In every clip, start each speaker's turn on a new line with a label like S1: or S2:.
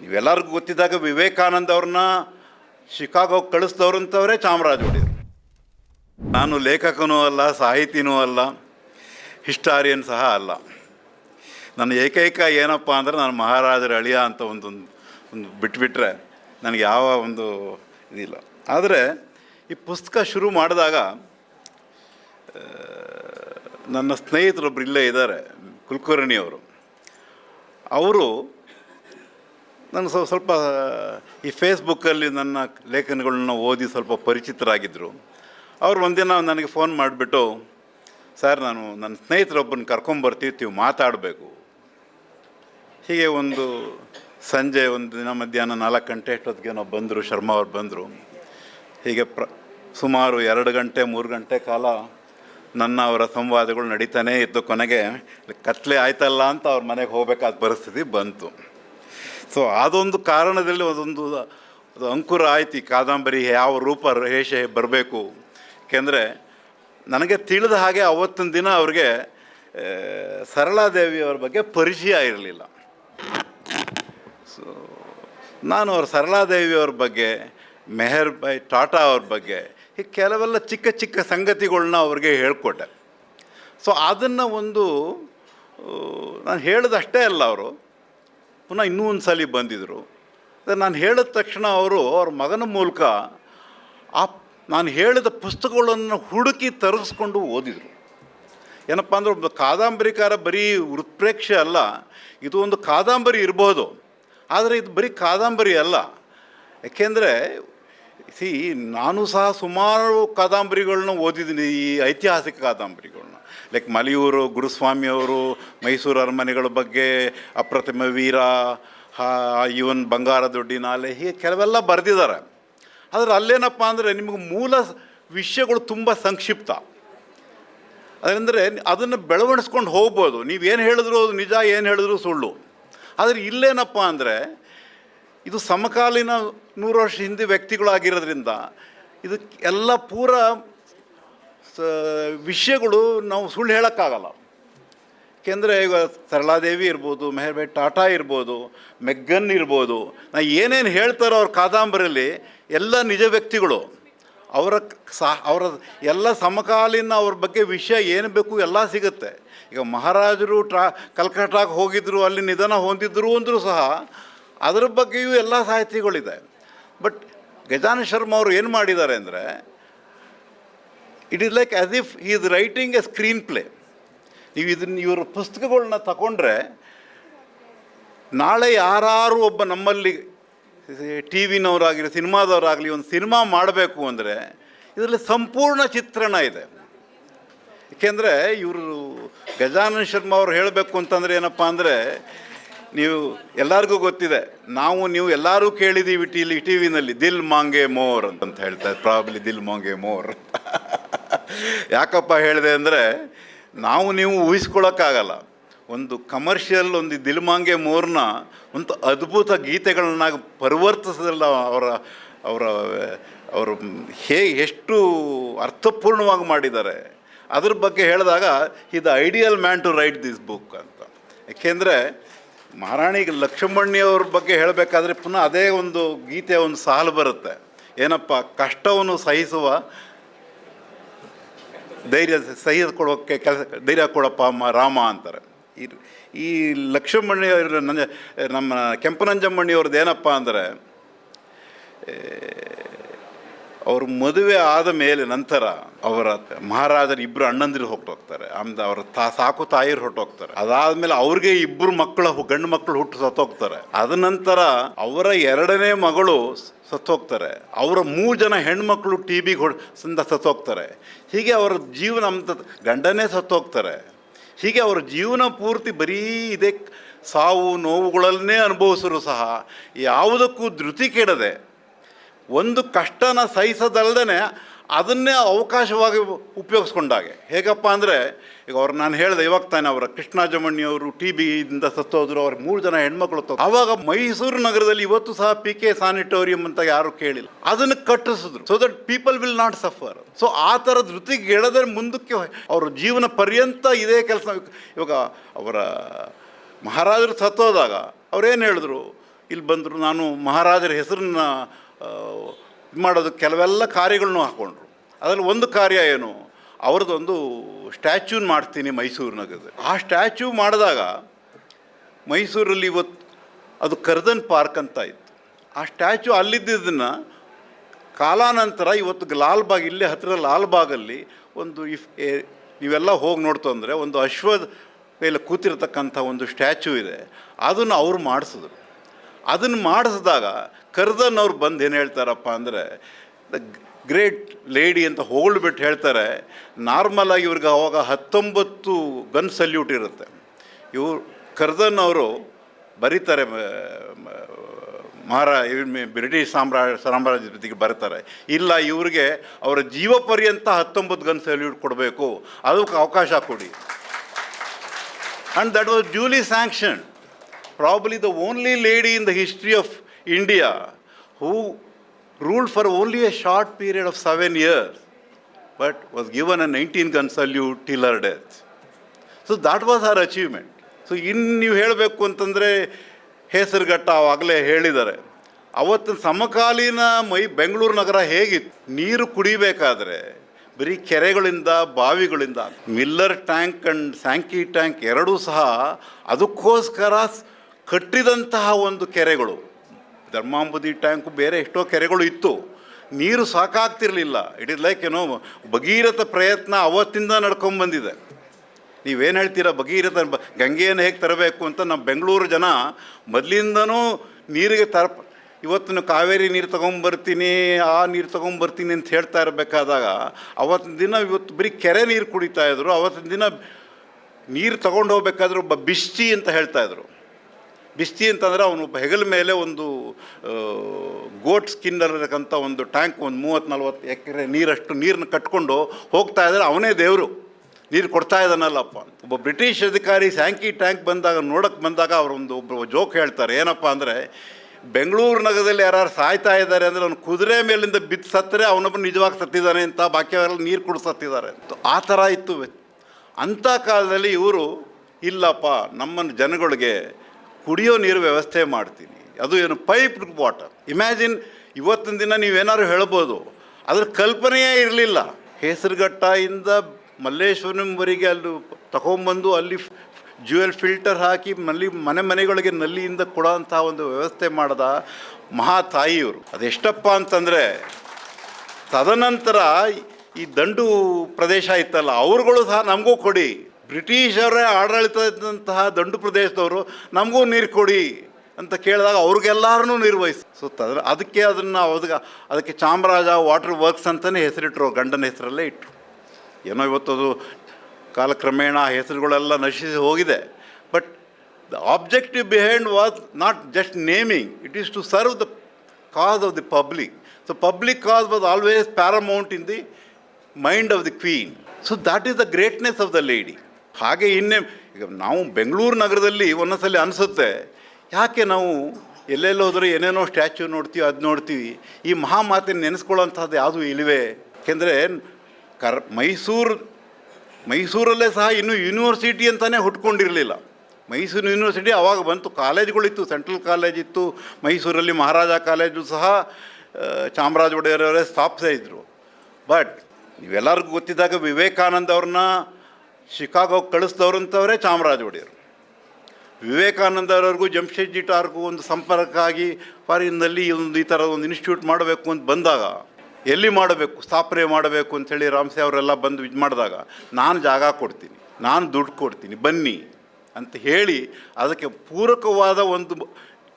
S1: ನೀವೆಲ್ಲರಿಗೂ ಗೊತ್ತಿದ್ದಾಗ ವಿವೇಕಾನಂದ ಅವ್ರನ್ನ ಶಿಕಾಗೋ ಕಳಿಸ್ದವ್ರಂಥವರೇ ಚಾಮರಾಜ ಒಡೆಯರು. ನಾನು ಲೇಖಕನೂ ಅಲ್ಲ, ಸಾಹಿತಿನೂ ಅಲ್ಲ, ಹಿಸ್ಟಾರಿಯನ್ ಸಹ ಅಲ್ಲ. ನನ್ನ ಏಕೈಕ ಏನಪ್ಪ ಅಂದರೆ ನಾನು ಮಹಾರಾಜರ ಅಳಿಯ ಅಂತ ಒಂದು ಒಂದು ಬಿಟ್ಬಿಟ್ರೆ ನನಗೆ ಯಾವ ಒಂದು ಇದಿಲ್ಲ. ಆದರೆ ಈ ಪುಸ್ತಕ ಶುರು ಮಾಡಿದಾಗ ನನ್ನ ಸ್ನೇಹಿತರೊಬ್ಬರು ಇಲ್ಲೇ ಇದ್ದಾರೆ ಕುಲಕರ್ಣಿ ಅವರು ಅವರು ನಾನು ಸ್ವಲ್ಪ ಸ್ವಲ್ಪ ಈ ಫೇಸ್ಬುಕ್ಕಲ್ಲಿ ನನ್ನ ಲೇಖನಗಳನ್ನ ಓದಿ ಸ್ವಲ್ಪ ಪರಿಚಿತರಾಗಿದ್ದರು ಅವ್ರು ಒಂದಿನ ನನಗೆ ಫೋನ್ ಮಾಡಿಬಿಟ್ಟು ಸರ್ ನಾನು ನನ್ನ ಸ್ನೇಹಿತರೊಬ್ಬನ ನೀವು ಮಾತಾಡಬೇಕು. ಹೀಗೆ ಒಂದು ಸಂಜೆ, ಒಂದು ದಿನ ಮಧ್ಯಾಹ್ನ ನಾಲ್ಕು ಗಂಟೆ ಅಷ್ಟೊತ್ತಿಗೆ ನಾವು ಬಂದರು, ಶರ್ಮಾ ಅವ್ರು ಬಂದರು. ಹೀಗೆ ಪ್ರ, ಸುಮಾರು ಎರಡು ಗಂಟೆ, ಮೂರು ಗಂಟೆ ಕಾಲ ನನ್ನ ಅವರ ಸಂವಾದಗಳು ನಡೀತಾನೇ ಇದ್ದು ಕೊನೆಗೆ, ಕತ್ಲೆ ಆಯ್ತಲ್ಲ ಅಂತ ಅವ್ರ ಮನೆಗೆ ಹೋಗ್ಬೇಕಾದ ಪರಿಸ್ಥಿತಿ ಬಂತು. ಸೊ ಅದೊಂದು ಕಾರಣದಲ್ಲಿ ಅದೊಂದು ಅದು ಅಂಕುರ ಆಯ್ತು ಈ ಕಾದಂಬರಿ, ಯಾವ ರೂಪ ರೇಷೆ ಬರಬೇಕು. ಏಕೆಂದರೆ ನನಗೆ ತಿಳಿದ ಹಾಗೆ ಅವತ್ತಿನ ದಿನ ಅವ್ರಿಗೆ ಸರಳಾದೇವಿಯವರ ಬಗ್ಗೆ ಪರಿಚಯ ಇರಲಿಲ್ಲ. ಸೊ ನಾನು ಅವ್ರ ಸರಳಾದೇವಿಯವ್ರ ಬಗ್ಗೆ, ಮೆಹರ್ ಬೈ ಟಾಟಾ ಅವ್ರ ಬಗ್ಗೆ ಈ ಕೆಲವೆಲ್ಲ ಚಿಕ್ಕ ಚಿಕ್ಕ ಸಂಗತಿಗಳನ್ನ ಅವ್ರಿಗೆ ಹೇಳಿಕೊಟ್ಟೆ. ಸೊ ಅದನ್ನು ಒಂದು ನಾನು ಹೇಳಿದಷ್ಟೇ ಅಲ್ಲ ಅವರು. ಪುನಃ ಇನ್ನೂ ಒಂದು ಸಲ ಬಂದಿದ್ದರು ನಾನು ಹೇಳಿದ ತಕ್ಷಣ ಅವರು ಅವ್ರ ಮಗನ ಮೂಲಕ ಆ ನಾನು ಹೇಳಿದ ಪುಸ್ತಕಗಳನ್ನು ಹುಡುಕಿ ತರಿಸ್ಕೊಂಡು ಓದಿದರು. ಏನಪ್ಪ ಅಂದ್ರೆ ಒಬ್ಬ ಕಾದಂಬರಿಕಾರ ಬರೀ ಉತ್ಪ್ರೇಕ್ಷೆ ಅಲ್ಲ, ಇದು ಒಂದು ಕಾದಂಬರಿ ಇರ್ಬೋದು. ಆದರೆ ಇದು ಬರೀ ಕಾದಂಬರಿ ಅಲ್ಲ. ಯಾಕೆಂದರೆ ಸಿ ನಾನು ಸಹ ಸುಮಾರು ಕಾದಂಬರಿಗಳನ್ನ ಓದಿದ್ದೀನಿ, ಈ ಐತಿಹಾಸಿಕ ಕಾದಂಬರಿಗಳನ್ನ ಲೈಕ್ ಮಲಿಯೂರು ಗುರುಸ್ವಾಮಿಯವರು ಮೈಸೂರು ಅರಮನೆಗಳ ಬಗ್ಗೆ ಅಪ್ರತಿಮ ವೀರ ಇವನ್ ಬಂಗಾರ ದೊಡ್ಡಿನಾಲೆ ಹೀಗೆ ಕೆಲವೆಲ್ಲ ಬರೆದಿದ್ದಾರೆ. ಆದರೆ ಅಲ್ಲೇನಪ್ಪ ಅಂದರೆ ನಿಮಗೆ ಮೂಲ ವಿಷಯಗಳು ತುಂಬ ಸಂಕ್ಷಿಪ್ತ. ಅದರಿಂದ ಅದನ್ನು ಬೆಳವಣಿಸ್ಕೊಂಡು ಹೋಗ್ಬೋದು. ನೀವೇನು ಹೇಳಿದ್ರು ಅದು ನಿಜ, ಏನು ಹೇಳಿದ್ರು ಸುಳ್ಳು. ಆದರೆ ಇಲ್ಲೇನಪ್ಪ ಅಂದರೆ ಇದು ಸಮಕಾಲೀನ ನೂರು ವರ್ಷ ಹಿಂದೆ ವ್ಯಕ್ತಿಗಳಾಗಿರೋದ್ರಿಂದ ಇದು ಎಲ್ಲ ಪೂರ ವಿಷಯಗಳು ನಾವು ಸುಳ್ಳು ಹೇಳೋಕ್ಕಾಗಲ್ಲ. ಏಕೆಂದರೆ ಈಗ ಸರಳಾದೇವಿ ಇರ್ಬೋದು ಮೆಹರ್ಬಾಯ್ ಟಾಟಾ ಇರ್ಬೋದು, ಮೆಗ್ಗನ್ ಇರ್ಬೋದು, ನಾ ಏನೇನು ಹೇಳ್ತಾರೋ ಅವ್ರ ಕಾದಂಬರಿಯಲ್ಲಿ ಎಲ್ಲ ನಿಜ ವ್ಯಕ್ತಿಗಳು. ಅವರ ಸಹ ಅವರ ಎಲ್ಲ ಸಮಕಾಲೀನ ಅವ್ರ ಬಗ್ಗೆ ವಿಷಯ ಏನು ಬೇಕು ಎಲ್ಲ ಸಿಗುತ್ತೆ. ಈಗ ಮಹಾರಾಜರು ಟ್ರಾ, ಕಲ್ಕಟ್ಟಾಗೆ ಹೋಗಿದ್ದರು ಅಲ್ಲಿ ನಿಧನ ಹೊಂದಿದ್ರು ಅಂದರೂ ಸಹ ಅದರ ಬಗ್ಗೆಯೂ ಎಲ್ಲ ಸಾಹಿತಿಗಳಿದೆ ಬಟ್ ಗಜಾನ ಶರ್ಮಾ ಅವರು ಏನು ಮಾಡಿದ್ದಾರೆ ಅಂದರೆ it is like as if he is writing a screen play ನೀವು ಇದನ್ನು, ಇವರ ಪುಸ್ತಕಗಳನ್ನ ತಗೊಂಡ್ರೆ, ನಾಳೆ ಯಾರು ಒಬ್ಬ ನಮ್ಮಲ್ಲಿ ಟಿ ವಿನವರಾಗಲಿ ಸಿನಿಮಾದವರಾಗಲಿ ಒಂದು ಸಿನಿಮಾ ಮಾಡಬೇಕು ಅಂದರೆ, ಇದರಲ್ಲಿ ಸಂಪೂರ್ಣ ಚಿತ್ರಣ ಇದೆ. ಏಕೆಂದರೆ ಇವರು ಗಜಾನಂದ ಶರ್ಮಾ ಅವ್ರು ಹೇಳಬೇಕು ಅಂತಂದರೆ ಏನಪ್ಪ ಅಂದರೆ, ನೀವು ಎಲ್ಲರಿಗೂ ಗೊತ್ತಿದೆ, ನಾವು, ನೀವು ಎಲ್ಲರೂ ಕೇಳಿದ್ದೀವಿ ಟಿ ಟಿ ವಿನಲ್ಲಿ ದಿಲ್ ಮಾಂಗೆ ಮೋರ್ ಅಂತ ಹೇಳ್ತಾರೆ ಪ್ರಾಬ್ಲಿ ದಿಲ್ ಮಾಂಗೆ ಮೋರ್ ಯಾಕಪ್ಪ ಹೇಳಿದೆ ಅಂದರೆ, ನಾವು ನೀವು ಊಹಿಸ್ಕೊಳ್ಳೋಕ್ಕಾಗಲ್ಲ ಒಂದು ಕಮರ್ಷಿಯಲ್ ಒಂದು ದಿಲ್ಮಾಂಗೆ ಮೋರ್ನ ಒಂದು ಅದ್ಭುತ ಗೀತೆಗಳನ್ನಾಗಿ ಪರಿವರ್ತಿಸಲ್ಲ ಅವರ ಅವರ, ಅವರು ಹೇ ಎಷ್ಟು ಅರ್ಥಪೂರ್ಣವಾಗಿ ಮಾಡಿದ್ದಾರೆ. ಅದ್ರ ಬಗ್ಗೆ ಹೇಳಿದಾಗ ಇದ ideal man to write this book ಅಂತ. ಯಾಕೆಂದರೆ, ಮಹಾರಾಣಿ ಲಕ್ಷ್ಮಣ್ಣಿಯವ್ರ ಬಗ್ಗೆ ಹೇಳಬೇಕಾದ್ರೆ ಪುನಃ ಅದೇ ಒಂದು ಗೀತೆ ಒಂದು ಸಾಲು ಬರುತ್ತೆ. ಏನಪ್ಪ? ಕಷ್ಟವನ್ನು ಸಹಿಸುವ ಧೈರ್ಯ, ಸಹಿ ಕೊಡೋಕ್ಕೆ ಕೆಲಸ, ಧೈರ್ಯ ಕೊಡಪ್ಪ ಅಮ್ಮ ರಾಮ ಅಂತಾರೆ. ಈ ಈ ಲಕ್ಷ್ಮಣಿಯವ್ರ ನಂಜ, ನಮ್ಮ ಕೆಂಪನಂಜಮ್ಮಣ್ಣಿಯವ್ರದ್ದು ಏನಪ್ಪ ಅಂದರೆ ಅವರು ಮದುವೆ ಆದ ಮೇಲೆ ನಂತರ ಅವರ ಮಹಾರಾಜರು ಇಬ್ಬರು ಅಣ್ಣಂದಿರು ಹೊರಟೋಗ್ತಾರೆ. ಆಮೇಲೆ ಅವರ ತಾ, ಸಾಕು ತಾಯಿರು ಹೊರಟೋಗ್ತಾರೆ. ಅದಾದಮೇಲೆ ಅವ್ರಿಗೆ ಇಬ್ಬರು ಮಕ್ಕಳು, ಗಂಡು ಮಕ್ಕಳು ಹುಟ್ಟು ಸತ್ತೋಗ್ತಾರೆ. ಅದ ನಂತರ ಅವರ ಎರಡನೇ ಮಗಳು ಸತ್ತೋಗ್ತಾರೆ. ಅವರ ಮೂರು ಜನ ಹೆಣ್ಮಕ್ಳು ಟಿ ಬಿಗೆ ಸಂದ ಸತ್ತೋಗ್ತಾರೆ. ಹೀಗೆ ಅವರ ಜೀವನ ಅಂತ ಗಂಡನೇ ಸತ್ತೋಗ್ತಾರೆ. ಹೀಗೆ ಅವರ ಜೀವನ ಪೂರ್ತಿ ಬರೀ ಇದೇ ಸಾವು, ನೋವುಗಳನ್ನೇ ಅನುಭವಿಸಿದ್ರು ಸಹ ಯಾವುದಕ್ಕೂ ಧೃತಿ ಕೆಡದೆ, ಒಂದು ಕಷ್ಟನ ಸಹಿಸದಲ್ದೇ ಅದನ್ನೇ ಅವಕಾಶವಾಗಿ ಉಪಯೋಗಿಸ್ಕೊಂಡಾಗೆ. ಹೇಗಪ್ಪ ಅಂದರೆ, ಈಗ ಅವ್ರು ನಾನು ಹೇಳಿದೆ ಇವಾಗ ತಾನೆ ಅವರ ಕೃಷ್ಣಾಜಮಣ್ಣಿಯವರು ಟಿ ಬಿಯಿಂದ ಸತ್ತೋದ್ರು ಅವ್ರ ಮೂರು ಜನ ಹೆಣ್ಮಕ್ಳು ತೋ ಅವಾಗ ಮೈಸೂರು ನಗರದಲ್ಲಿ ಇವತ್ತು ಸಹ ಪಿ ಕೆ ಸ್ಯಾನಿಟೋರಿಯಂ ಅಂತ ಯಾರು ಕೇಳಿಲ್ಲ. ಅದನ್ನು ಕಟ್ಟಿಸಿದ್ರು. So that people will not suffer so ಆ ಥರ ಧೃತಿಗೆ ಹೇಳಿದ್ರೆ ಮುಂದಕ್ಕೆ ಅವ್ರ ಜೀವನ ಪರ್ಯಂತ ಇದೇ ಕೆಲಸ. ಇವಾಗ ಅವರ ಮಹಾರಾಜರು ಸತ್ತೋದಾಗ ಅವ್ರೇನು ಹೇಳಿದ್ರು? ಇಲ್ಲಿ ಬಂದರು, ನಾನು ಮಹಾರಾಜರ ಹೆಸರನ್ನ ಇದು ಮಾಡೋದು ಕೆಲವೆಲ್ಲ ಕಾರ್ಯಗಳನ್ನು ಹಾಕ್ಕೊಂಡ್ರು ಅದರಲ್ಲಿ ಒಂದು ಕಾರ್ಯ ಏನು? ಅವ್ರದ್ದೊಂದು ಸ್ಟ್ಯಾಚ್ಯೂನ್ ಮಾಡ್ತೀನಿ ಮೈಸೂರು ನಗರದಲ್ಲಿ ಆ ಸ್ಟ್ಯಾಚ್ಯೂ ಮಾಡಿದಾಗ ಮೈಸೂರಲ್ಲಿ ಇವತ್ತು ಅದು ಕರ್ದನ್ ಪಾರ್ಕ್ ಅಂತ ಇತ್ತು. ಆ ಸ್ಟ್ಯಾಚ್ಯೂ ಅಲ್ಲಿದ್ದದನ್ನು ಕಾಲಾನಂತರ ಇವತ್ತು ಲಾಲ್ಬಾಗ್, ಇಲ್ಲೇ ಹತ್ತಿರ ಲಾಲ್ಬಾಗಲ್ಲಿ ಒಂದು ಇಫ್ ನೀವೆಲ್ಲ ಹೋಗಿ ನೋಡ್ತು ಅಂದರೆ ಒಂದು ಅಶ್ವದ ಮೇಲೆ ಕೂತಿರ್ತಕ್ಕಂಥ ಒಂದು ಸ್ಟ್ಯಾಚ್ಯೂ ಇದೆ. ಅದನ್ನು ಅವ್ರು ಮಾಡಿಸಿದ್ರು. ಅದನ್ನು ಮಾಡಿಸಿದಾಗ ಕರ್ದನ್ ಅವ್ರು ಬಂದು ಏನು ಹೇಳ್ತಾರಪ್ಪ ಅಂದರೆ, ದ ಗ್ರೇಟ್ ಲೇಡಿ ಅಂತ ಹೊಗಳ್ಬಿಟ್ಟು ಹೇಳ್ತಾರೆ ನಾರ್ಮಲಾಗಿ ಇವ್ರಿಗೆ ಅವಾಗ ಹತ್ತೊಂಬತ್ತು ಗನ್ ಸಲ್ಯೂಟ್ ಇರುತ್ತೆ. ಇವರು ಕರ್ದನ್ ಅವರು ಬರೀತಾರೆ ಮಹಾರಾ ಬ್ರಿಟಿಷ್ ಸಾಮ್ರಾಜ್ಯ, ಸಾಮ್ರಾಜ್ಯದ ಜೊತೆಗೆ ಬರ್ತಾರೆ. ಇಲ್ಲ, ಇವ್ರಿಗೆ ಅವರ ಜೀವ ಪರ್ಯಂತ ಹತ್ತೊಂಬತ್ತು ಗನ್ ಸಲ್ಯೂಟ್ ಕೊಡಬೇಕು, ಅದಕ್ಕೆ ಅವಕಾಶ ಕೊಡಿ. And that was duly sanctioned. Probably the only lady in the history of India who ruled for only a short period of seven years, but was given a 19 gun salute till her death. So that was her achievement so ಇನ್ನು ನೀವು ಹೇಳಬೇಕು ಅಂತಂದರೆ ಹೆಸರುಘಟ್ಟ ಆವಾಗಲೇ ಹೇಳಿದ್ದಾರೆ. ಅವತ್ತಿನ ಸಮಕಾಲೀನ ಮೈ ಬೆಂಗಳೂರು ನಗರ ಹೇಗಿತ್ತು? ನೀರು ಕುಡಿಬೇಕಾದ್ರೆ ಬರೀ ಕೆರೆಗಳಿಂದ ಬಾವಿಗಳಿಂದ Miller tank and Sankey tank ಎರಡೂ ಸಹ ಅದಕ್ಕೋಸ್ಕರ ಕಟ್ಟಿದಂತಹ ಒಂದು ಕೆರೆಗಳು, ಧರ್ಮಾಂಬುದಿ ಟ್ಯಾಂಕು ಬೇರೆ ಎಷ್ಟೋ ಕೆರೆಗಳು ಇತ್ತು. ನೀರು ಸಾಕಾಗ್ತಿರಲಿಲ್ಲ. ಇಟ್ ಇಸ್ ಲೈಕ್ ಏನೋ ಭಗೀರಥ ಪ್ರಯತ್ನ ಅವತ್ತಿಂದ ನಡ್ಕೊಂಬಂದಿದೆ ನೀವೇನು ಹೇಳ್ತೀರಾ, ಭಗೀರಥ ಗಂಗೆಯನ್ನು ಹೇಗೆ ತರಬೇಕು ಅಂತ ನಮ್ಮ ಬೆಂಗಳೂರು ಜನ ಮೊದಲಿಂದನೂ ನೀರಿಗೆ ತರ ಇವತ್ತಿನ ಕಾವೇರಿ ನೀರು ತೊಗೊಂಬರ್ತೀನಿ ಆ ನೀರು ತೊಗೊಂಬರ್ತೀನಿ ಅಂತ ಹೇಳ್ತಾ ಇರಬೇಕಾದಾಗ, ಅವತ್ತಿನ ದಿನ ಇವತ್ತು ಬರೀ ಕೆರೆ ನೀರು ಕುಡಿತಾ ಇದ್ರು, ಅವತ್ತಿನ ದಿನ ನೀರು ತೊಗೊಂಡು ಹೋಗ್ಬೇಕಾದ್ರೆ ಒಬ್ಬ ಬಿಸ್ಚಿ ಅಂತ ಹೇಳ್ತಾ ಇದ್ರು. ಬಿಸ್ತಿ ಅಂತಂದರೆ ಅವನು ಹೆಗಲ ಮೇಲೆ ಒಂದು ಗೋಟ್ ಸ್ಕಿನ್ನಲ್ಲಿರತಕ್ಕಂಥ ಒಂದು ಟ್ಯಾಂಕ್, ಒಂದು ಮೂವತ್ತು ನಲ್ವತ್ತು ಎಕರೆ ನೀರಷ್ಟು ನೀರನ್ನ ಕಟ್ಕೊಂಡು ಹೋಗ್ತಾ ಇದ್ದಾರೆ ಅವನೇ ದೇವರು. ನೀರು ಕೊಡ್ತಾ ಇದ್ದಾನಲ್ಲಪ್ಪ ಒಬ್ಬ ಬ್ರಿಟಿಷ್ ಅಧಿಕಾರಿ ಸ್ಯಾಂಕಿ ಟ್ಯಾಂಕ್ ಬಂದಾಗ ನೋಡೋಕ್ಕೆ ಬಂದಾಗ ಅವರೊಂದು ಒಬ್ಬ ಜೋಕ್ ಹೇಳ್ತಾರೆ. ಏನಪ್ಪ ಅಂದರೆ, ಬೆಂಗಳೂರು ನಗರದಲ್ಲಿ ಯಾರು ಸಾಯ್ತಾ ಇದ್ದಾರೆ ಅಂದರೆ ಅವನು ಕುದುರೆ ಮೇಲಿಂದ ಬಿದ್ದು ಸತ್ತರೆ ಅವನೊಬ್ಬ ನಿಜವಾಗಿ ಸತ್ತಿದ್ದಾನೆ ಅಂತ ಬಾಕಿಯವರೆಲ್ಲ ನೀರು ಕುಡಿದು ಸತ್ತಿದ್ದಾರೆ. ಆ ಥರ ಇತ್ತು. ಅಂಥ ಕಾಲದಲ್ಲಿ ಇವರು, ಇಲ್ಲಪ್ಪ, ನಮ್ಮನ್ನು ಜನಗಳಿಗೆ ಕುಡಿಯೋ ನೀರು ವ್ಯವಸ್ಥೆ ಮಾಡ್ತೀನಿ. ಅದು ಏನು ಪೈಪ್ಡ್ ವಾಟರ್ ಇಮ್ಯಾಜಿನ್ ಇವತ್ತಿನ ದಿನ ನೀವೇನಾದ್ರು ಹೇಳ್ಬೋದು. ಅದ್ರ ಕಲ್ಪನೆಯೇ ಇರಲಿಲ್ಲ. ಹೆಸರುಘಟ್ಟಿಂದ ಮಲ್ಲೇಶ್ವರಂವರೆಗೆ ಅಲ್ಲಿ ತಗೊಂಬಂದು ಅಲ್ಲಿ ಜ್ಯುವೆಲ್ ಫಿಲ್ಟರ್ ಹಾಕಿ ಮಲ್ಲಿ, ಮನೆ ಮನೆಗಳಿಗೆ ನಲ್ಲಿಯಿಂದ ಕೊಡೋಂಥ ಒಂದು ವ್ಯವಸ್ಥೆ ಮಾಡಿದ ಮಹಾ ತಾಯಿಯವರು. ಅದೆಷ್ಟಪ್ಪ ಅಂತಂದರೆ, ತದನಂತರ ಈ ದಂಡು ಪ್ರದೇಶ ಇತ್ತಲ್ಲ, ಅವ್ರುಗಳು ಸಹ ನಮಗೂ ಕೊಡಿ. ಬ್ರಿಟಿಷರೇ ಆಡಳಿತ ಇದ್ದಂತಹ ದಂಡು ಪ್ರದೇಶದವರು, ನಮಗೂ ನೀರು ಕೊಡಿ ಅಂತ ಕೇಳಿದಾಗ ಅವ್ರಿಗೆಲ್ಲರನ್ನೂ ನಿರ್ವಹಿಸಿ ಅದಕ್ಕೆ ಅದನ್ನು ಅದಕ್ಕೆ ಅದಕ್ಕೆ ಚಾಮರಾಜ ವಾಟರ್ ವರ್ಕ್ಸ್ ಅಂತಲೇ ಹೆಸರಿಟ್ರು ಗಂಡನ ಹೆಸರಲ್ಲೇ ಇಟ್ಟರು ಏನೋ ಇವತ್ತದು ಕಾಲಕ್ರಮೇಣ ಆ ಹೆಸರುಗಳೆಲ್ಲ ನಶಿಸಿ ಹೋಗಿದೆ. But the objective behind was not just naming, it is to serve the cause of the public. So public cause was always paramount in the mind of the queen. So, that is the greatness of the lady. ಹಾಗೆ ಇನ್ನೇ ಈಗ ನಾವು ಬೆಂಗಳೂರು ನಗರದಲ್ಲಿ ಒಂದೊಂದ್ಸಲಿ ಅನಿಸುತ್ತೆ. ಯಾಕೆ ನಾವು ಎಲ್ಲೆಲ್ಲಿ ಹೋದರೆ ಏನೇನೋ ಸ್ಟ್ಯಾಚ್ಯೂ ನೋಡ್ತೀವಿ, ಅದು ನೋಡ್ತೀವಿ. ಈ ಮಹಾಮಾತೆನ ನೆನೆಸ್ಕೊಳ್ಳೋಂಥದ್ದು ಯಾವುದೂ ಇಲ್ಲವೇ ಏಕೆಂದರೆ ಕರ್ ಮೈಸೂರು, ಮೈಸೂರಲ್ಲೇ ಸಹ ಇನ್ನೂ ಯೂನಿವರ್ಸಿಟಿ ಅಂತಲೇ ಹುಟ್ಕೊಂಡಿರಲಿಲ್ಲ. ಮೈಸೂರು ಯೂನಿವರ್ಸಿಟಿ ಆವಾಗ ಬಂತು, ಕಾಲೇಜ್ಗಳಿತ್ತು, ಸೆಂಟ್ರಲ್ ಕಾಲೇಜ್ ಇತ್ತು, ಮೈಸೂರಲ್ಲಿ ಮಹಾರಾಜ ಕಾಲೇಜು ಸಹ ಚಾಮರಾಜ ಒಡೆಯರವರೇ ಸ್ಥಾಪಿಸಿದ್ರು ಬಟ್, ನೀವೆಲ್ಲರಿಗೂ ಗೊತ್ತಿದ್ದಾಗ ವಿವೇಕಾನಂದ ಅವ್ರನ್ನ ಶಿಕಾಗೋ ಕಳಿಸ್ದವ್ರಂಥವರೇ ಚಾಮರಾಜ ಒಡೆಯರು. ವಿವೇಕಾನಂದರವ್ರಿಗೂ ಜಮ್ಶೆಡ್ಜಿ ಟಾರ್ಗೂ ಒಂದು ಸಂಪರ್ಕ ಆಗಿ ಫಾರಿನ್ನಲ್ಲಿ ಒಂದು ಈ ಥರ ಒಂದು ಇನ್ಸ್ಟಿಟ್ಯೂಟ್ ಮಾಡಬೇಕು ಅಂತ ಬಂದಾಗ, ಎಲ್ಲಿ ಮಾಡಬೇಕು, ಸ್ಥಾಪನೆ ಮಾಡಬೇಕು ಅಂಥೇಳಿ ರಾಮ್ಸೆ ಅವರೆಲ್ಲ ಬಂದು ಇದು ಮಾಡಿದಾಗ, ನಾನು ಜಾಗ ಕೊಡ್ತೀನಿ, ನಾನು ದುಡ್ಡು ಕೊಡ್ತೀನಿ, ಬನ್ನಿ ಅಂತ ಹೇಳಿ ಅದಕ್ಕೆ ಪೂರಕವಾದ ಒಂದು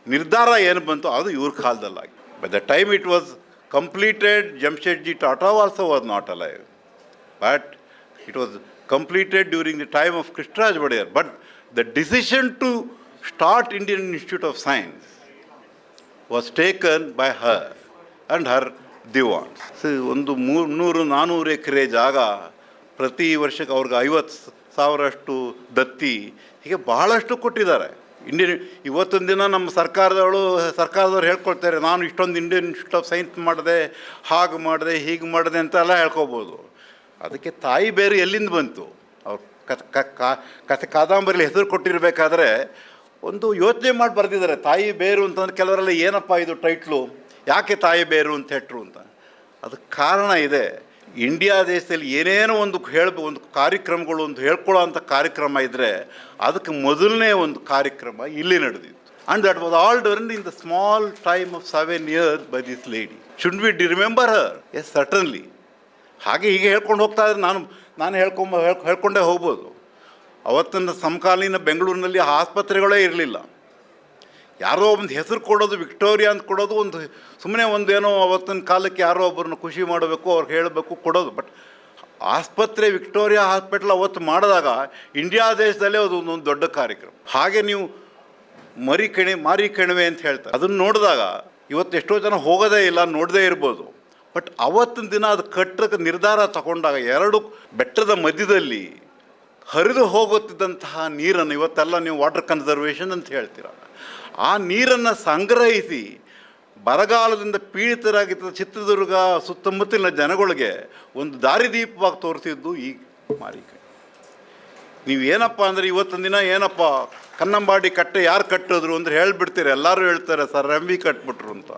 S1: ನಿರ್ಧಾರ ಏನು ಬಂತು ಅದು ಇವ್ರ ಕಾಲದಲ್ಲಾಗಿ. By the time it was completed Jamsetji Tata also was not alive but it was completed during the time of Krishnaraj Vadayar. But the decision to start Indian Institute of Science was taken by her and her Dewan ಒಂದು ಮೂರ್ನೂರು ನಾನ್ನೂರು ಎಕರೆ ಜಾಗ ಪ್ರತಿ ವರ್ಷಕ್ಕೆ ಅವ್ರಿಗೆ ಐವತ್ತು ಸಾವಿರಷ್ಟು ದತ್ತಿ ಹೀಗೆ ಬಹಳಷ್ಟು ಕೊಟ್ಟಿದ್ದಾರೆ. ಇಂಡಿಯನ್ ಇವತ್ತೊಂದು ದಿನ ನಮ್ಮ ಸರ್ಕಾರದವಳು, ಸರ್ಕಾರದವ್ರು ಹೇಳ್ಕೊಳ್ತಾರೆ, ನಾನು ಇಷ್ಟೊಂದು ಇಂಡಿಯನ್ ಇನ್ಸ್ಟಿಟ್ಯೂಟ್ ಆಫ್ ಸೈನ್ಸ್ ಮಾಡಿದೆ, ಹಾಗೆ ಮಾಡಿದೆ, ಹೀಗೆ ಮಾಡಿದೆ ಅಂತೆಲ್ಲ ಹೇಳ್ಕೊಬೋದು. ಅದಕ್ಕೆ ತಾಯಿ ಬೇರೆ ಎಲ್ಲಿಂದ ಬಂತು? ಅವ್ರು ಕಥೆ ಕಾದಂಬರಿಲಿ ಹೆಸರು ಕೊಟ್ಟಿರಬೇಕಾದ್ರೆ ಒಂದು ಯೋಚನೆ ಮಾಡಿ ಬರೆದಿದ್ದಾರೆ. ತಾಯಿ ಬೇರು ಅಂತಂದ್ರೆ ಕೆಲವರೆಲ್ಲ ಏನಪ್ಪ ಇದು ಟೈಟ್ಲು? ಯಾಕೆ ತಾಯಿ ಬೇರು ಅಂತ ಹೆಟ್ರು ಅಂತ. ಅದಕ್ಕೆ ಕಾರಣ ಇದೆ. ಇಂಡಿಯಾ ದೇಶದಲ್ಲಿ ಏನೇನೋ ಒಂದು ಹೇಳ ಒಂದು ಕಾರ್ಯಕ್ರಮಗಳು ಒಂದು ಹೇಳ್ಕೊಳ್ಳೋ ಅಂಥ ಕಾರ್ಯಕ್ರಮ ಇದ್ದರೆ ಅದಕ್ಕೆ ಮೊದಲನೇ ಒಂದು ಕಾರ್ಯಕ್ರಮ ಇಲ್ಲಿ ನಡೆದಿತ್ತು. And that was all done in the small time of seven years by this lady should we D remember her yes certainly ಹಾಗೆ ಹೀಗೆ ಹೇಳ್ಕೊಂಡು ಹೋಗ್ತಾ ಇದ್ರೆ ನಾನು ನಾನು ಹೇಳ್ಕೊಂಬ, ಹೇಳ್- ಹೇಳ್ಕೊಂಡೇ ಹೋಗ್ಬೋದು. ಅವತ್ತಿನ ಸಮಕಾಲೀನ ಬೆಂಗಳೂರಿನಲ್ಲಿ ಆಸ್ಪತ್ರೆಗಳೇ ಇರಲಿಲ್ಲ. ಯಾರೋ ಒಂದು ಹೆಸರು ಕೊಡೋದು, ವಿಕ್ಟೋರಿಯಾ ಅಂತ ಕೊಡೋದು, ಒಂದು ಸುಮ್ಮನೆ ಒಂದೇನೋ ಅವತ್ತಿನ ಕಾಲಕ್ಕೆ ಯಾರೋ ಒಬ್ಬರನ್ನ ಖುಷಿ ಮಾಡಬೇಕು, ಅವ್ರಿಗೆ ಹೇಳಬೇಕು, ಕೊಡೋದು. ಬಟ್ ಆಸ್ಪತ್ರೆ, ವಿಕ್ಟೋರಿಯಾ ಹಾಸ್ಪಿಟ್ಲ್ ಅವತ್ತು ಮಾಡಿದಾಗ ಇಂಡಿಯಾ ದೇಶದಲ್ಲೇ ಅದು ಒಂದು ದೊಡ್ಡ ಕಾರ್ಯಕ್ರಮ. ಹಾಗೆ ನೀವು ಮರಿ ಕಣಿ, ಮಾರಿ ಕಣಿವೆ ಅಂತ ಹೇಳ್ತಾರೆ. ಅದನ್ನು ನೋಡಿದಾಗ ಇವತ್ತು ಎಷ್ಟೋ ಜನ ಹೋಗೋದೇ ಇಲ್ಲ, ನೋಡದೇ ಇರ್ಬೋದು. ಬಟ್ ಅವತ್ತಿನ ದಿನ ಅದು ಕಟ್ಟಕ್ಕೆ ನಿರ್ಧಾರ ತಗೊಂಡಾಗ ಎರಡು ಬೆಟ್ಟದ ಮಧ್ಯದಲ್ಲಿ ಹರಿದು ಹೋಗುತ್ತಿದ್ದಂತಹ ನೀರನ್ನು ಇವತ್ತೆಲ್ಲ ನೀವು ವಾಟರ್ ಕನ್ಸರ್ವೇಷನ್ ಅಂತ ಹೇಳ್ತೀರ. ಆ ನೀರನ್ನು ಸಂಗ್ರಹಿಸಿ ಬರಗಾಲದಿಂದ ಪೀಡಿತರಾಗಿದ್ದ ಚಿತ್ರದುರ್ಗ ಸುತ್ತಮುತ್ತಲಿನ ಜನಗಳಿಗೆ ಒಂದು ದಾರಿದೀಪವಾಗಿ ತೋರಿಸಿದ್ದು ಈ ಮಾರಿಕೆ. ನೀವು ಏನಪ್ಪ ಅಂದರೆ ಇವತ್ತಿನ ದಿನ ಏನಪ್ಪ, ಕನ್ನಂಬಾಡಿ ಕಟ್ಟೆ ಯಾರು ಕಟ್ಟಿದ್ರು ಅಂದ್ರೆ ಹೇಳಿಬಿಡ್ತೀರಿ, ಎಲ್ಲರೂ ಹೇಳ್ತಾರೆ, ಸರ್ ರಂಬಿ ಕಟ್ಬಿಟ್ರು ಅಂತ.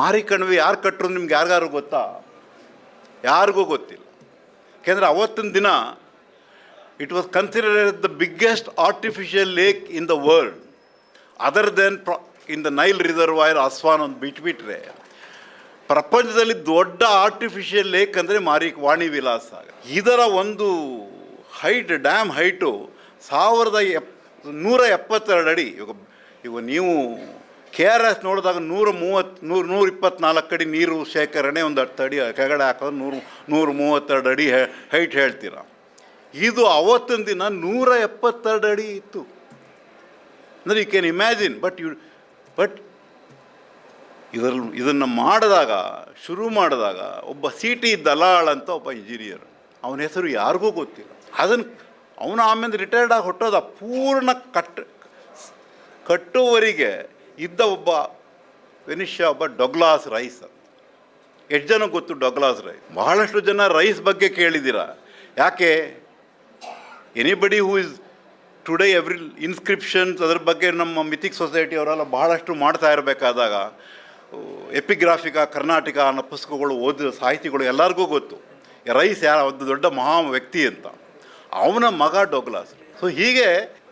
S1: ಮಾರಿ ಕಣಿವೆ ಯಾರು ಕಟ್ಟರು ನಿಮ್ಗೆ ಯಾರಿಗಾರು ಗೊತ್ತಾ? ಯಾರಿಗೂ ಗೊತ್ತಿಲ್ಲ. ಯಾಕೆಂದರೆ ಅವತ್ತಿನ ದಿನ it was considered the biggest artificial lake in the world other than ಪ್ರ in the Nile reservoir Aswan ಅಂತ ಬಿಟ್ಬಿಟ್ರೆ, ಪ್ರಪಂಚದಲ್ಲಿ ದೊಡ್ಡ ಆರ್ಟಿಫಿಷಿಯಲ್ ಲೇಕ್ ಅಂದರೆ ಮಾರಿ ವಾಣಿ ವಿಲಾಸ ಇದರ ಒಂದು ಹೈಟ್ ಡ್ಯಾಮ್ ಹೈಟು ಸಾವಿರದ ಎಪ್, ನೂರ ಎಪ್ಪತ್ತೆರಡು ಅಡಿ. ಇವಾಗ ಇವಾಗ ನೀವು ಕೆ ಆರ್ ಎಸ್ ನೋಡಿದಾಗ ನೂರ ಮೂವತ್ತು, ನೂರು, ನೂರ ಇಪ್ಪತ್ನಾಲ್ಕು ಅಡಿ ನೀರು ಶೇಖರಣೆ ಒಂದು ಹತ್ತು ಅಡಿ ಕೆಗಡೆ ಹಾಕೋದು ನೂರು, ನೂರ ಮೂವತ್ತೆರಡು ಅಡಿ ಹೈಟ್ ಹೇಳ್ತೀರ? ಇದು ಅವತ್ತಿನ ದಿನ ನೂರ ಎಪ್ಪತ್ತೆರಡು ಅಡಿ ಇತ್ತು. ಅಂದರೆ you can imagine but you but ಇದರಲ್ಲಿ, ಇದನ್ನು ಮಾಡಿದಾಗ, ಶುರು ಮಾಡಿದಾಗ ಒಬ್ಬ ಸಿ ಟಿ ದಲಾಳ್ ಅಂತ ಒಬ್ಬ ಇಂಜಿನಿಯರ್ ಅವನ ಹೆಸರು ಯಾರಿಗೂ ಗೊತ್ತಿಲ್ಲ. ಅದನ್ನು ಅವನು ಆಮೇಲೆ ರಿಟೈರ್ಡ್ ಆಗಿ ಹೊಟ್ಟೋದ ಪೂರ್ಣ ಕಟ್, ಕಟ್ಟುವವರಿಗೆ ಇದ್ದ ಒಬ್ಬ ವೆನಿಷ್ಯ ಒಬ್ಬ ಡೊಗ್ಲಾಸ್ ರೈಸ್ ಎಷ್ಟು ಜನ ಗೊತ್ತು ಡೊಗ್ಲಾಸ್ ರೈಸ್? ಬಹಳಷ್ಟು ಜನ ರೈಸ್ ಬಗ್ಗೆ ಕೇಳಿದ್ದೀರ? ಯಾಕೆ? Anybody who is today every inscriptions ಅದ್ರ ಬಗ್ಗೆ ನಮ್ಮ ಮಿಥಿಕ್ ಸೊಸೈಟಿ ಅವರೆಲ್ಲ ಬಹಳಷ್ಟು ಮಾಡ್ತಾ ಇರಬೇಕಾದಾಗ ಎಪಿಗ್ರಾಫಿಕ ಕರ್ನಾಟಕ ಅನ್ನೋ ಪುಸ್ತಕಗಳು ಓದಿದ ಸಾಹಿತಿಗಳು ಎಲ್ಲರಿಗೂ ಗೊತ್ತು. ರೈಸ್ ಯಾರ ಒಂದು ದೊಡ್ಡ ಮಹಾ ವ್ಯಕ್ತಿ ಅಂತ. ಅವನ ಮಗ ಡೊಗ್ಲಾಸ್. ಸೊ ಹೀಗೆ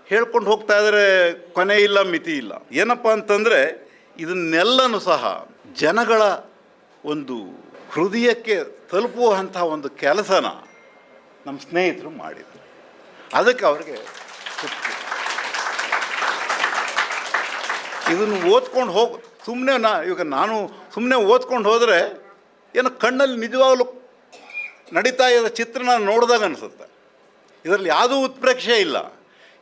S1: ಹೇಳ್ಕೊಂಡು ಹೋಗ್ತಾ ಇದ್ರೆ ಕೊನೆ ಇಲ್ಲ, ಮಿತಿ ಇಲ್ಲ. ಏನಪ್ಪ ಅಂತಂದರೆ, ಇದನ್ನೆಲ್ಲನೂ ಸಹ ಜನಗಳ ಒಂದು ಹೃದಯಕ್ಕೆ ತಲುಪುವಂಥ ಒಂದು ಕೆಲಸನ ನಮ್ಮ ಸ್ನೇಹಿತರು ಮಾಡಿದರು. ಅದಕ್ಕೆ ಅವ್ರಿಗೆ. ಇದನ್ನು ಓದ್ಕೊಂಡು ಹೋಗಿ ಸುಮ್ಮನೆ ನಾ ಇವಾಗ ನಾನು ಸುಮ್ಮನೆ ಓದ್ಕೊಂಡು ಹೋದರೆ ಏನು ಕಣ್ಣಲ್ಲಿ ನಿಜವಾಗಲೂ ನಡೀತಾ ಇರೋ ಚಿತ್ರನ ನೋಡಿದಾಗ ಅನಿಸುತ್ತೆ. ಇದರಲ್ಲಿ ಯಾವುದೂ ಉತ್ಪ್ರೇಕ್ಷೆ ಇಲ್ಲ.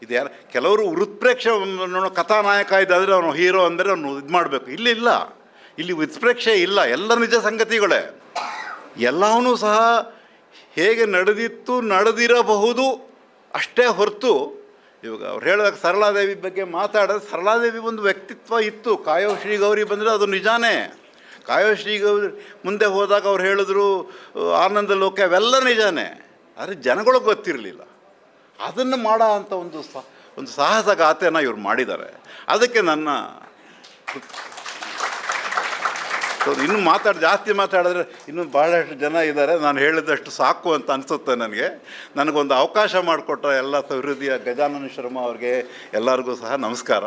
S1: ಇದು ಯಾರು ಕೆಲವರು ಉತ್ಪ್ರೇಕ್ಷೆ ಕಥಾ ಕಥಾನಾಯಕ ಇದ್ದಾದರೆ ಅವನು ಹೀರೋ ಅಂದರೆ ಅವನು ಇದು ಮಾಡಬೇಕು. ಇಲ್ಲಿ ಇಲ್ಲ. ಇಲ್ಲಿ ಉತ್ಪ್ರೇಕ್ಷೆ ಇಲ್ಲ. ಎಲ್ಲ ನಿಜ ಸಂಗತಿಗಳೇ. ಎಲ್ಲವನ್ನೂ ಸಹ ಹೇಗೆ ನಡೆದಿತ್ತು, ನಡೆದಿರಬಹುದು ಅಷ್ಟೇ ಹೊರತು ಇವಾಗ ಅವ್ರು ಹೇಳಿದಾಗ ಸರಳಾದೇವಿ ಬಗ್ಗೆ ಮಾತಾಡೋದು ಸರಳಾದೇವಿ ಒಂದು ವ್ಯಕ್ತಿತ್ವ ಇತ್ತು. ಕಾಯೋ ಶ್ರೀ ಗೌರಿ ಬಂದರೆ ಅದು ನಿಜಾನೇ. ಕಾಯೋ ಶ್ರೀ ಗೌರಿ ಮುಂದೆ ಹೋದಾಗ ಅವ್ರು ಹೇಳಿದ್ರು ಆನಂದ ಲೋಕ ಅವೆಲ್ಲ ನಿಜಾನೇ. ಆದರೆ ಜನಗಳಿಗೆ ಗೊತ್ತಿರಲಿಲ್ಲ. ಅದನ್ನು ಮಾಡೋ ಅಂಥ ಒಂದು ಒಂದು ಸಾಹಸ ಗಾಥೆಯನ್ನು ಇವ್ರು ಮಾಡಿದ್ದಾರೆ. ಅದಕ್ಕೆ ನನ್ನ ಇನ್ನು ಮಾತಾಡಿ, ಜಾಸ್ತಿ ಮಾತಾಡಿದ್ರೆ ಇನ್ನೂ ಭಾಳಷ್ಟು ಜನ ಇದ್ದಾರೆ. ನಾನು ಹೇಳಿದಷ್ಟು ಸಾಕು ಅಂತ ಅನಿಸುತ್ತೆ ನನಗೆ. ನನಗೊಂದು ಅವಕಾಶ ಮಾಡಿಕೊಟ್ಟ ಎಲ್ಲ ಸಹೃದಯ ಗಜಾನನ ಶರ್ಮ ಅವ್ರಿಗೆ ಎಲ್ಲರಿಗೂ ಸಹ ನಮಸ್ಕಾರ.